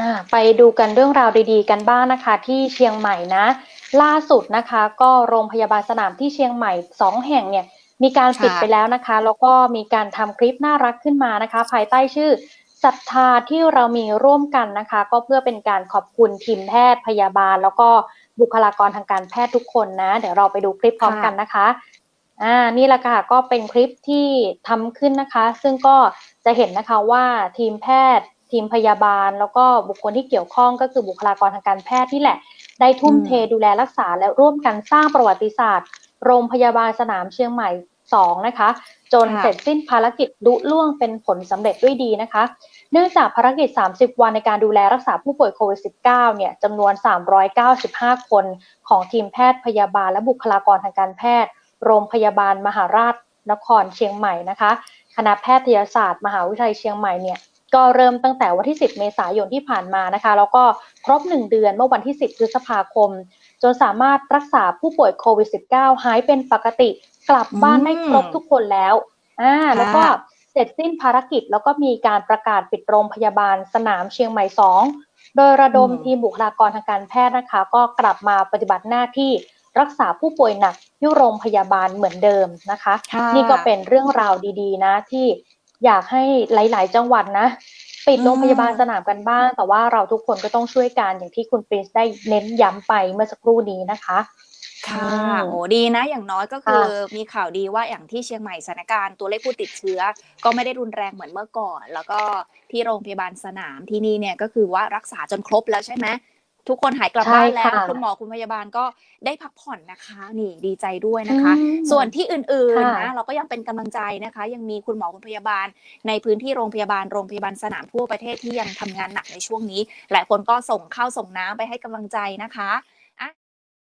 อ่าไปดูกันเรื่องราวดีๆ กันบ้างนะคะ ที่เชียงใหม่นะ ล่าสุดนะคะ ก็โรงพยาบาลสนามที่เชียงใหม่สองแห่งเนี่ยมีการปิดค่ะ ไปแล้วนะคะ แล้วก็มีการทำคลิปน่ารักขึ้นมานะคะ ภายใต้ชื่อศรัทธาที่เรามีร่วมกันนะคะ ก็เพื่อเป็นการขอบคุณทีมแพทย์พยาบาล แล้วก็บุคลากรทางการแพทย์ทุกคนนะ เดี๋ยวเราไปดูคลิปพร้อมค่ะ กันนะคะ อ่า นี่แหละค่ะ ก็เป็นคลิปที่ทำขึ้นนะคะ ซึ่งก็จะเห็นนะคะว่าทีมแพทย์ ทีมพยาบาล แล้วก็บุคคลที่เกี่ยวข้องก็คือบุคลากรทางการแพทย์ที่แหละ ได้ทุ่มอืมเทดูแลรักษาและร่วมกันสร้างประวัติศาสตร์ โรงพยาบาลสนามเชียงใหม่ 2 นะคะ จนค่ะเสร็จสิ้นภารกิจลุล่วงเป็นผลสำเร็จด้วยดีนะคะ เนื่องจากภารกิจ 30 วันในการดูแลรักษาผู้ป่วยโควิด -19 เนี่ยจำนวน 395 คนของทีมแพทย์พยาบาลและบุคลากรทางการแพทย์ โรงพยาบาลมหาราชนครเชียงใหม่นะคะ คณะแพทยศาสตร์ มหาวิทยาลัยเชียงใหม่เนี่ย ก็เริ่มตั้งแต่วันที่ 10 เมษายนที่ผ่านมานะคะ แล้วก็ครบ 1 เดือนเมื่อวันที่ 10 พฤษภาคม จนสามารถรักษาผู้ป่วยโควิด -19 หายเป็นปกติกลับบ้านอืมได้ครบทุกคนแล้วอ่าแล้วก็ค่ะเสร็จสิ้นภารกิจแล้วก็มีการประกาศปิดโรงพยาบาลสนามเชียงใหม่ 2 โดยระดมอืมทีมบุคลากรทางการแพทย์นะคะ ก็กลับมาปฏิบัติหน้าที่รักษาผู้ป่วยหนักที่โรงพยาบาลเหมือนเดิมนะคะค่ะนี่ก็เป็นเรื่องราวดีๆนะที่ อยากให้หลาย ๆ จังหวัดนะปิดโรงพยาบาลสนามกันบ้าง แต่ว่าเราทุกคนก็ต้องช่วยกันอย่างที่คุณปรินซ์ได้เน้นย้ำไปเมื่อสักครู่นี้นะคะ ค่ะอืมโอ้ดีนะ อย่างน้อยก็คือมีข่าวดีว่าอย่างที่เชียงใหม่สถานการณ์ตัวเลขผู้ติดเชื้อ ก็ไม่ได้รุนแรงเหมือนเมื่อก่อน แล้วก็ที่โรงพยาบาลสนามที่นี่เนี่ยก็คือว่ารักษาจนครบแล้วใช่ไหม ทุกคนหายกลับบ้านแล้วใช่ค่ะคุณหมอคุณพยาบาลก็ได้พักผ่อนนะคะ นี่ดีใจด้วยนะคะอืมส่วนที่อื่นๆค่ะนะเราก็ยังเป็นกำลังใจนะคะ ยังมีคุณหมอคุณพยาบาล ในพื้นที่โรงพยาบาลโรงพยาบาลสนามทั่วประเทศที่ยังทำงานหนักในช่วงนี้ หลายคนก็ส่งข้าวส่งน้ำไปให้กำลังใจนะคะ